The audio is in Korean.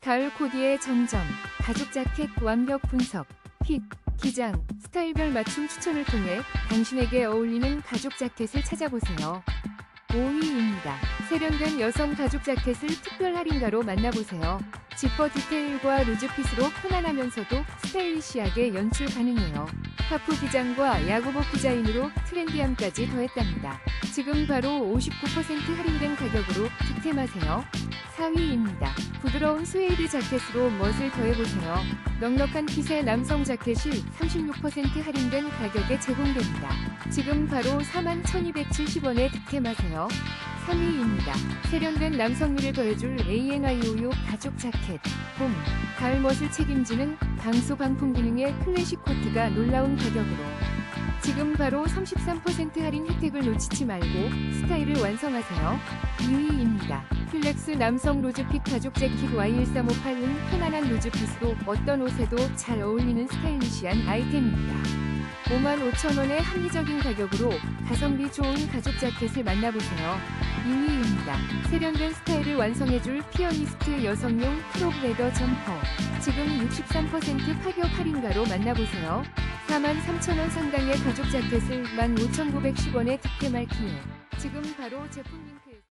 가을 코디의 정점, 가죽 자켓 완벽 분석, 핏, 기장, 스타일별 맞춤 추천을 통해 당신에게 어울리는 가죽 자켓을 찾아보세요. 5위입니다. 세련된 여성 가죽 자켓을 특별 할인가로 만나보세요. 지퍼 디테일과 루즈핏으로 편안하면서도 스타일리시하게 연출 가능해요. 하프 기장과 야구복 디자인으로 트렌디함까지 더했답니다. 지금 바로 59% 할인된 가격으로 득템하세요. 4위입니다. 부드러운 스웨이드 자켓으로 멋을 더해보세요. 넉넉한 핏의 남성 자켓이 36% 할인된 가격에 제공됩니다. 지금 바로 41,270원에 득템하세요. 3위입니다. 세련된 남성미를 더해줄 ANI55 가죽 자켓. 봄, 가을 멋을 책임지는 방수 방풍 기능의 클래식 코트가 놀라운 가격으로. 지금 바로 33% 할인 혜택을 놓치지 말고 스타일을 완성하세요. 2위입니다. 플렉스 남성 로즈핏 가죽 재킷 Y1358은 편안한 로즈핏으로 어떤 옷에도 잘 어울리는 스타일리시한 아이템입니다. 55,000원의 합리적인 가격으로 가성비 좋은 가죽 자켓을 만나보세요. 2위입니다. 세련된 스타일을 완성해줄 피어니스트 여성용 크롭 레더 점퍼. 지금 63% 파격 할인가로 만나보세요. 43,000원 상당의 가죽 자켓을 15,910원에 득템할 기회. 지금 바로 제품 링크에서